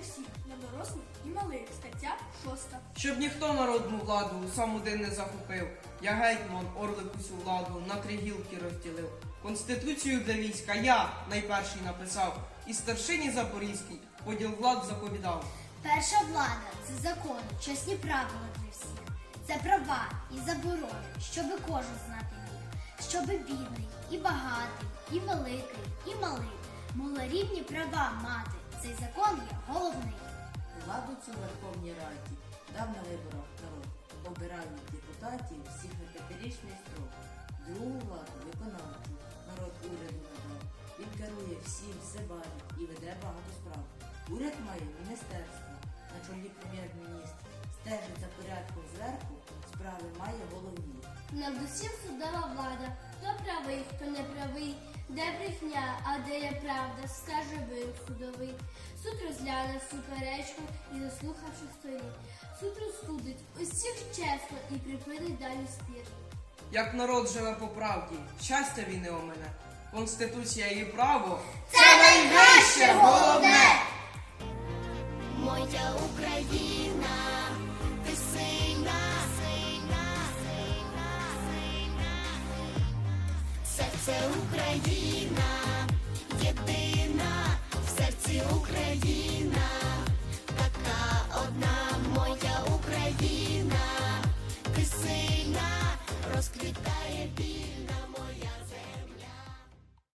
для всіх, для дорослих і малих, стаття 6. Щоб ніхто народну владу сам один не захопив. Я гетьман, орлик усю владу на три гілки розділив. Конституцію для війська я найперший написав, і старшині Запорізькій поділ влад заповідав. Перша влада це закон, чесні правила для всіх. Це права і заборони, щоби кожен знати міг. Щоби бідний, і багатий, і великий, і малий могли рівні права мати. Цей закон є головний. Владу цю Верховній Раді дав на виборах народ. Обирають депутатів всіх на п'ятирічний строк. Другу владу виконавчу народ уряду надав. Він керує всім, все бачить і веде багато справ. Уряд має міністерство, на чолі прем'єр-міністр. Стежить за порядком зверху, справи має головні. Над усім судова влада, хто правий, хто не правий, де брехня, а де є правда, скаже вирок судовий. Суд розгляне суперечку і заслухавши сторін. Суд розсудить усіх чесно і припинить далі спір. Як народ живе по правді, щастя війни у мене. Конституція і право Це найкраще головне! Моя Україна, ти сильна, це Україна, єдина в серці України.